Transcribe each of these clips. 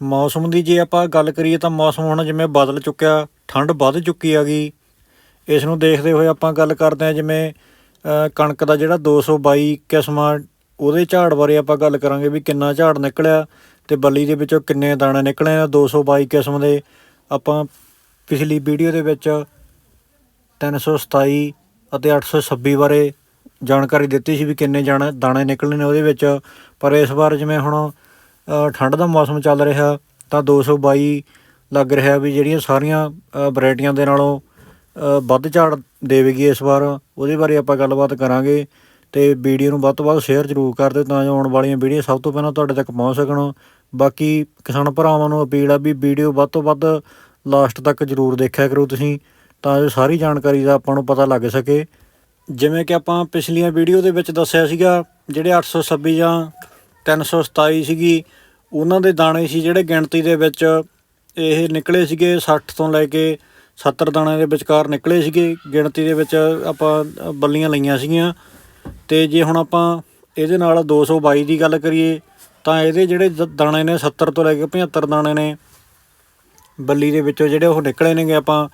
ਮੌਸਮ ਦੀ ਜੇ ਆਪਾਂ ਗੱਲ ਕਰੀਏ ਤਾਂ ਮੌਸਮ ਹੁਣ ਜਿਵੇਂ ਬਦਲ ਚੁੱਕਿਆ, ਠੰਡ ਵੱਧ ਚੁੱਕੀ ਹੈਗੀ। ਇਸ ਨੂੰ ਦੇਖਦੇ ਹੋਏ ਆਪਾਂ ਗੱਲ ਕਰਦੇ ਹਾਂ ਜਿਵੇਂ ਕਣਕ ਦਾ ਜਿਹੜਾ 222 ਕਿਸਮਾਂ, ਉਹਦੇ ਝਾੜ ਬਾਰੇ ਆਪਾਂ ਗੱਲ ਕਰਾਂਗੇ ਵੀ ਕਿੰਨਾ ਝਾੜ ਨਿਕਲਿਆ ਤੇ ਬੱਲੀ ਦੇ ਵਿੱਚੋਂ ਕਿੰਨੇ ਦਾਣੇ ਨਿਕਲੇ ਆ 222 ਕਿਸਮ ਦੇ। ਆਪਾਂ ਪਿਛਲੀ ਵੀਡੀਓ ਦੇ ਵਿੱਚ 327 ਅਤੇ 826 ਬਾਰੇ ਜਾਣਕਾਰੀ ਦਿੱਤੀ ਸੀ ਵੀ ਕਿੰਨੇ ਜਾਣੇ ਦਾਣੇ ਨਿਕਲਣੇ ਨੇ ਉਹਦੇ ਵਿੱਚ। ਪਰ ਇਸ ਵਾਰ ਜਿਵੇਂ ਹੁਣ ਠੰਡ ਦਾ ਮੌਸਮ ਚੱਲ ਰਿਹਾ, ਤਾਂ 222 ਲੱਗ ਰਿਹਾ ਵੀ ਜਿਹੜੀਆਂ ਸਾਰੀਆਂ ਵੈਰਾਈਟੀਆਂ ਦੇ ਨਾਲੋਂ ਵੱਧ ਝਾੜ ਦੇਵੇਗੀ ਇਸ ਵਾਰ। ਉਹਦੇ ਬਾਰੇ ਆਪਾਂ ਗੱਲਬਾਤ ਕਰਾਂਗੇ ਤੇ ਵੀਡੀਓ ਨੂੰ ਵੱਧ ਤੋਂ ਵੱਧ ਸ਼ੇਅਰ ਜ਼ਰੂਰ ਕਰ ਦਿਓ ਤਾਂ ਜੋ ਆਉਣ ਵਾਲੀਆਂ ਵੀਡੀਓ ਸਭ ਤੋਂ ਪਹਿਲਾਂ ਤੁਹਾਡੇ ਤੱਕ ਪਹੁੰਚ ਸਕਣ। ਬਾਕੀ ਕਿਸਾਨ ਭਰਾਵਾਂ ਨੂੰ ਅਪੀਲ ਆ ਵੀ ਵੀਡੀਓ ਵੱਧ ਤੋਂ ਵੱਧ ਲਾਸਟ ਤੱਕ ਜ਼ਰੂਰ ਦੇਖਿਆ ਕਰੋ ਤੁਸੀਂ, ਤਾਂ ਜੋ ਸਾਰੀ ਜਾਣਕਾਰੀ ਦਾ ਆਪਾਂ ਨੂੰ ਪਤਾ ਲੱਗ ਸਕੇ। ਜਿਵੇਂ ਕਿ ਆਪਾਂ ਪਿਛਲੀਆਂ ਵੀਡੀਓ ਦੇ ਵਿੱਚ ਦੱਸਿਆ ਸੀਗਾ, ਜਿਹੜੇ 826 ਜਾਂ 327 ਸੀਗੀ। ਉਹਨਾਂ ਦੇ ਦਾਣੇ ਸੀ ਜਿਹੜੇ ਗਿਣਤੀ ਦੇ ਵਿੱਚ ਇਹ ਨਿਕਲੇ ਸੀਗੇ। 60 ਤੋਂ ਲੈ ਕੇ 70 ਦਾਣਿਆਂ ਦੇ ਵਿਚਕਾਰ ਨਿਕਲੇ ਸੀਗੇ। ਗਿਣਤੀ ਦੇ ਵਿੱਚ ਆਪਾਂ ਬੱਲੀਆਂ ਲਈਆਂ ਸੀਗੀਆਂ। ਤੇ ਜੇ ਹੁਣ ਆਪਾਂ ਇਹਦੇ ਨਾਲ 222 ਦੀ ਗੱਲ ਕਰੀਏ, ਤਾਂ ਇਹਦੇ ਜਿਹੜੇ ਦ- ਦਾਣੇ ਨੇ 70 ਤੋਂ ਲੈ ਕੇ 75 ਦਾਣੇ ਨੇ, ਬੱਲੀ ਦੇ ਵਿੱਚੋਂ ਜਿਹੜੇ ਉਹ ਨਿਕਲੇ ਨੇਗੇ ਆਪਾਂ।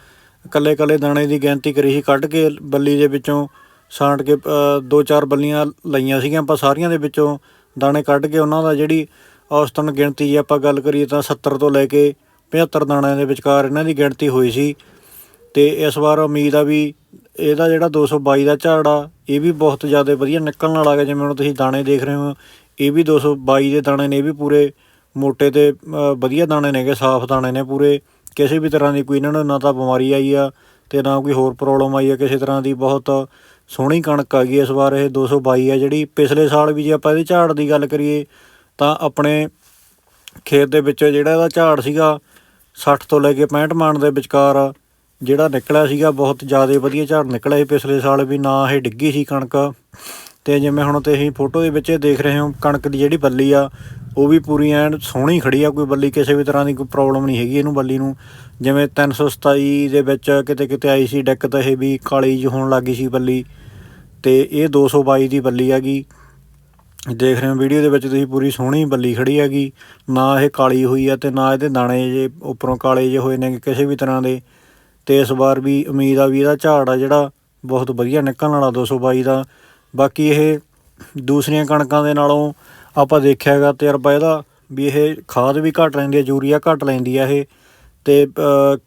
ਕੱਲੇ ਕੱਲੇ ਦਾਣੇ ਦੀ ਗਿਣਤੀ ਕਰੀ ਸੀ, ਕੱਢ ਕੇ ਬੱਲੀ ਦੇ ਵਿੱਚੋਂ ਸਾਂਟ ਕੇ ਦੋ ਚਾਰ ਬੱਲੀਆਂ ਲਈਆਂ ਸੀਗੀਆਂ ਆਪਾਂ ਸਾਰੀਆਂ ਦੇ ਵਿੱਚੋਂ। ਦਾਣੇ ਕੱਢ ਕੇ ਉਹਨਾਂ ਦਾ ਜਿਹੜੀ ਔਸਤਨ ਗਿਣਤੀ ਜੇ ਆਪਾਂ ਗੱਲ ਕਰੀਏ ਤਾਂ 70 ਤੋਂ ਲੈ ਕੇ 75 ਦਾਣਿਆਂ ਦੇ ਵਿਚਕਾਰ ਇਹਨਾਂ ਦੀ ਗਿਣਤੀ ਹੋਈ ਸੀ। ਤੇ ਇਸ ਵਾਰ ਉਮੀਦ ਆ ਵੀ ਇਹਦਾ ਜਿਹੜਾ 222 ਦਾ ਝਾੜ ਆ ਇਹ ਵੀ ਬਹੁਤ ਜ਼ਿਆਦਾ ਵਧੀਆ ਨਿਕਲਣ ਵਾਲਾ ਹੈ ਜਿਵੇਂ ਹੁਣ ਤੁਸੀਂ ਦਾਣੇ ਦੇਖ ਰਹੇ ਹੋ, ਇਹ ਵੀ 222 ਦੇ ਦਾਣੇ ਨੇ, ਇਹ ਵੀ ਪੂਰੇ ਮੋਟੇ ਤੇ ਵਧੀਆ ਦਾਣੇ ਨੇਗੇ ਸਾਫ਼ ਦਾਣੇ ਨੇ ਪੂਰੇ। ਕਿਸੇ ਵੀ ਤਰ੍ਹਾਂ ਦੀ ਕੋਈ ਇਹਨਾਂ ਨੂੰ ਨਾ ਤਾਂ ਬਿਮਾਰੀ ਆਈ ਆ ਤੇ ਨਾ ਕੋਈ ਹੋਰ ਪ੍ਰੋਬਲਮ ਆਈ ਆ, ਕਿਸੇ ਤਰ੍ਹਾਂ ਦੀ ਬਹੁਤ ਸੋਹਣੀ ਕਣਕ ਆ ਗਈ ਇਸ ਵਾਰ ਇਹ 222 ਆ ਜਿਹੜੀ ਪਿਛਲੇ ਸਾਲ ਵੀ ਜੇ ਆਪਾਂ ਇਹਦੇ ਝਾੜ ਦੀ ਗੱਲ ਕਰੀਏ ਤਾਂ ਆਪਣੇ ਖੇਤ ਦੇ ਵਿੱਚ ਜਿਹੜਾ ਇਹਦਾ ਝਾੜ ਸੀਗਾ 60 ਤੋਂ ਲੈ ਕੇ 65 ਮਾਣ ਦੇ ਵਿਚਕਾਰ ਜਿਹੜਾ ਨਿਕਲਿਆ ਸੀਗਾ ਬਹੁਤ ਜ਼ਿਆਦਾ ਵਧੀਆ ਝਾੜ ਨਿਕਲਿਆ ਸੀ ਪਿਛਲੇ ਸਾਲ ਵੀ, ਨਾ ਇਹ ਡਿੱਗੀ ਸੀ ਕਣਕ। ਤੇ ਜਿਵੇਂ ਹੁਣ ਤੁਸੀਂ ਫੋਟੋ ਦੇ ਵਿੱਚ ਇਹ ਦੇਖ ਰਹੇ ਹੋ, ਕਣਕ ਦੀ ਜਿਹੜੀ ਬੱਲੀ ਆ, ਉਹ ਵੀ ਪੂਰੀ ਐਨ ਸੋਹਣੀ ਖੜੀ ਆ, ਕੋਈ ਬੱਲੀ ਕਿਸੇ ਵੀ ਤਰ੍ਹਾਂ ਦੀ ਕੋਈ ਪ੍ਰੋਬਲਮ ਨਹੀਂ ਹੈਗੀ ਇਹਨੂੰ ਬੱਲੀ ਨੂੰ। ਜਿਵੇਂ 327 ਦੇ ਵਿੱਚ ਕਿਤੇ ਕਿਤੇ ਆਈ ਸੀ ਦਿੱਕਤ ਇਹ ਵੀ ਕਾਲੀ ਜਿਹੀ ਹੋਣ ਲੱਗੀ ਸੀ ਬੱਲੀ। ਤੇ ਇਹ 222 ਦੀ ਬੱਲੀ ਹੈਗੀ। ਦੇਖ ਰਹੇ ਹੋ ਵੀਡੀਓ ਦੇ ਵਿੱਚ ਤੁਸੀਂ ਪੂਰੀ ਸੋਹਣੀ ਬੱਲੀ ਖੜੀ ਹੈਗੀ। ਨਾ ਇਹ ਕਾਲੀ ਹੋਈ ਆ ਤੇ ਨਾ ਇਹਦੇ ਦਾਣੇ ਜੇ ਉੱਪਰੋਂ ਕਾਲੇ ਜੇ ਹੋਏ ਨੇ ਕਿਸੇ ਵੀ ਤਰ੍ਹਾਂ ਦੇ। ਤੇ ਇਸ ਵਾਰ ਵੀ ਉਮੀਦ ਆ ਵੀ ਇਹਦਾ ਝਾੜ ਆ ਜਿਹੜਾ, ਬਹੁਤ ਵਧੀਆ ਨਿਕਲਣ ਵਾਲਾ 222 ਦਾ। ਬਾਕੀ ਇਹ ਦੂਸਰੀਆਂ ਕਣਕਾਂ ਦੇ ਨਾਲੋਂ ਆਪਾਂ ਦੇਖਿਆ ਹੈਗਾ ਤਜਰਬਾ ਇਹਦਾ ਵੀ ਇਹ ਖਾਦ ਵੀ ਘੱਟ ਲੈਂਦੀ ਹੈ, ਯੂਰੀਆ ਘੱਟ ਲੈਂਦੀ ਹੈ ਇਹ ਤੇ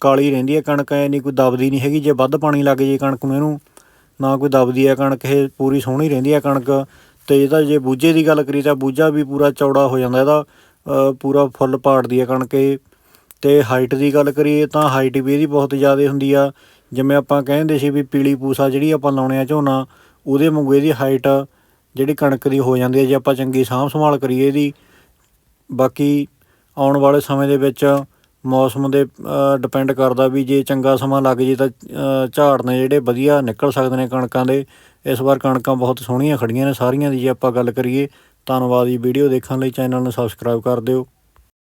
ਕਾਲੀ ਰਹਿੰਦੀ ਹੈ ਕਣਕ, ਐ ਨਹੀਂ ਕੋਈ ਦਬਦੀ ਨਹੀਂ ਹੈਗੀ, ਜੇ ਵੱਧ ਪਾਣੀ ਲੱਗ ਜੇ ਕਣਕ ਨੂੰ ਇਹਨੂੰ, ਨਾ ਕੋਈ ਦਬਦੀ ਹੈ ਕਣਕ, ਇਹ ਪੂਰੀ ਸੋਹਣੀ ਰਹਿੰਦੀ ਹੈ ਕਣਕ ਤੇ ਇਹਦਾ ਜੇ ਬੂਝੇ ਦੀ ਗੱਲ ਕਰੀ ਤਾਂ ਬੂਝਾ ਵੀ ਪੂਰਾ ਚੌੜਾ ਹੋ ਜਾਂਦਾ ਇਹਦਾ ਪੂਰਾ ਫੁੱਲ ਪਾੜਦੀ ਹੈ ਕਣਕ ਇਹ ਤੇ ਹਾਈਟ ਦੀ ਗੱਲ ਕਰੀਏ ਤਾਂ ਹਾਈਟ ਵੀ ਇਹਦੀ ਬਹੁਤ ਜ਼ਿਆਦਾ ਹੁੰਦੀ ਆ, ਜਿਵੇਂ ਆਪਾਂ ਕਹਿੰਦੇ ਸੀ ਵੀ ਪੀਲੀ ਪੂਸਾ ਜਿਹੜੀ ਆਪਾਂ ਲਾਉਣੇ ਆ ਝੋਨਾ ਉਹਦੇ ਵਾਂਗੂ ਇਹਦੀ ਹਾਈਟ ਜਿਹੜੀ ਕਣਕ ਦੀ ਹੋ ਜਾਂਦੀ ਹੈ, ਜੇ ਆਪਾਂ ਚੰਗੀ ਸਾਂਭ ਸੰਭਾਲ ਕਰੀਏ ਇਹਦੀ। ਬਾਕੀ ਆਉਣ ਵਾਲੇ ਸਮੇਂ ਦੇ ਵਿੱਚ ਮੌਸਮ ਦੇ ਡਿਪੈਂਡ ਕਰਦਾ ਵੀ ਜੇ ਚੰਗਾ ਸਮਾਂ ਲੱਗ ਜੇ ਤਾਂ ਝਾੜ ਨੇ ਜਿਹੜੇ ਵਧੀਆ ਨਿਕਲ ਸਕਦੇ ਨੇ ਕਣਕਾਂ ਦੇ। ਇਸ ਵਾਰ ਕਣਕਾਂ ਬਹੁਤ ਸੋਹਣੀਆਂ ਖੜੀਆਂ ਨੇ ਸਾਰੀਆਂ ਦੀ, ਜੇ ਆਪਾਂ ਗੱਲ ਕਰੀਏ। ਧੰਨਵਾਦ ਜੀ, ਵੀਡੀਓ ਦੇਖਣ ਲਈ ਚੈਨਲ ਨੂੰ ਸਬਸਕ੍ਰਾਈਬ ਕਰ ਦਿਓ।